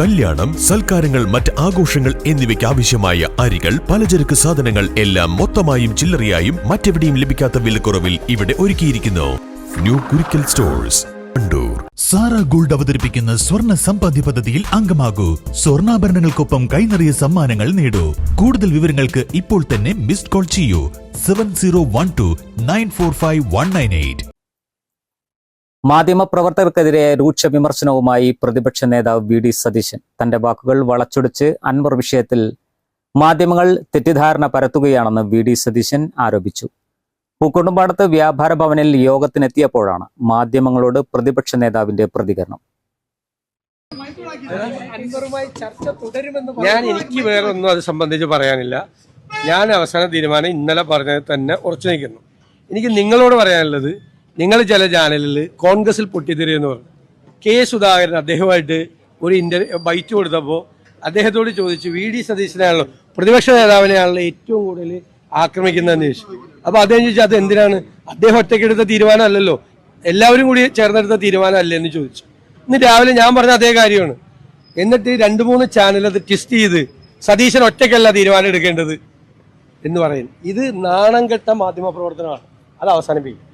കല്യാണം സൽക്കാരങ്ങൾ മറ്റ് ആഘോഷങ്ങൾ എന്നിവയ്ക്ക് ആവശ്യമായ അരികൾ പലചരക്ക് സാധനങ്ങൾ എല്ലാം മൊത്തമായും ചില്ലറയായും മറ്റെവിടെയും ലഭിക്കാത്ത വിലക്കുറവിൽ ഇവിടെ ഒരുക്കിയിരിക്കുന്നു. New Kurikkal stores Zara gold അവതരിപ്പിക്കുന്ന സ്വർണ സമ്പാദ്യ പദ്ധതിയിൽ അംഗമാകൂ. സ്വർണാഭരണങ്ങൾക്കൊപ്പം കൈനറിയ സമ്മാനങ്ങൾ നേടൂ. കൂടുതൽ വിവരങ്ങൾക്ക് ഇപ്പോൾ തന്നെ മിസ്ഡ് കോൾ ചെയ്യൂ. Seven zero one two nine four five one nine eight മാധ്യമപ്രവർത്തകർക്കെതിരെ രൂക്ഷ വിമർശനവുമായി പ്രതിപക്ഷ നേതാവ് വി ഡി സതീശൻ. തന്റെ വാക്കുകൾ വളച്ചൊടിച്ച് അൻവർ വിഷയത്തിൽ മാധ്യമങ്ങൾ തെറ്റിദ്ധാരണ പരത്തുകയാണെന്ന് വി ഡി സതീശൻ ആരോപിച്ചു. പൂക്കുണ്ടുംപാടത്ത് വ്യാപാര ഭവനിൽ യോഗത്തിനെത്തിയപ്പോഴാണ് മാധ്യമങ്ങളോട് പ്രതിപക്ഷ നേതാവിന്റെ പ്രതികരണം. അൻവറുമായി ചർച്ച തുടരുമെന്ന് ഞാൻ എനിക്ക് വേറെ ഒന്നും അത് സംബന്ധിച്ച് പറയാനില്ല. ഞാൻ അവസാന തീരുമാനം ഇന്നലെ പറഞ്ഞത് തന്നെ ഉറച്ചു നിൽക്കുന്നു. എനിക്ക് നിങ്ങളോട് പറയാനുള്ളത് നിങ്ങൾ ചില ചാനലിൽ കോൺഗ്രസിൽ പൊട്ടിത്തെറിയെന്ന് പറഞ്ഞു. കെ സുധാകരൻ അദ്ദേഹമായിട്ട് ഒരു ഇന്റർവ്യൂ ബൈറ്റ് കൊടുത്തപ്പോൾ അദ്ദേഹത്തോട് ചോദിച്ചു വി. ഡി. സതീശനാണല്ലോ പ്രതിപക്ഷ നേതാവിനെയാണല്ലോ ഏറ്റവും കൂടുതൽ ആക്രമിക്കുന്നതെന്ന് ചോദിച്ചു അപ്പോൾ അദ്ദേഹം ചോദിച്ചു അത് എന്തിനാണ്? അദ്ദേഹം ഒറ്റയ്ക്കെടുത്ത തീരുമാനമല്ലല്ലോ എല്ലാവരും കൂടി ചേർന്നെടുത്ത തീരുമാനമല്ലേ എന്ന് ചോദിച്ചു. ഇന്ന് രാവിലെ ഞാൻ പറഞ്ഞ അതേ കാര്യമാണ്. എന്നിട്ട് രണ്ട് മൂന്ന് ചാനൽ അത് ട്വിസ്റ്റ് ചെയ്ത് സതീശൻ ഒറ്റയ്ക്കല്ല തീരുമാനം എടുക്കേണ്ടത് എന്ന് പറയുന്നു. ഇത് നാണം കെട്ട മാധ്യമ പ്രവർത്തനമാണ്. അത് അവസാനിപ്പിക്കും.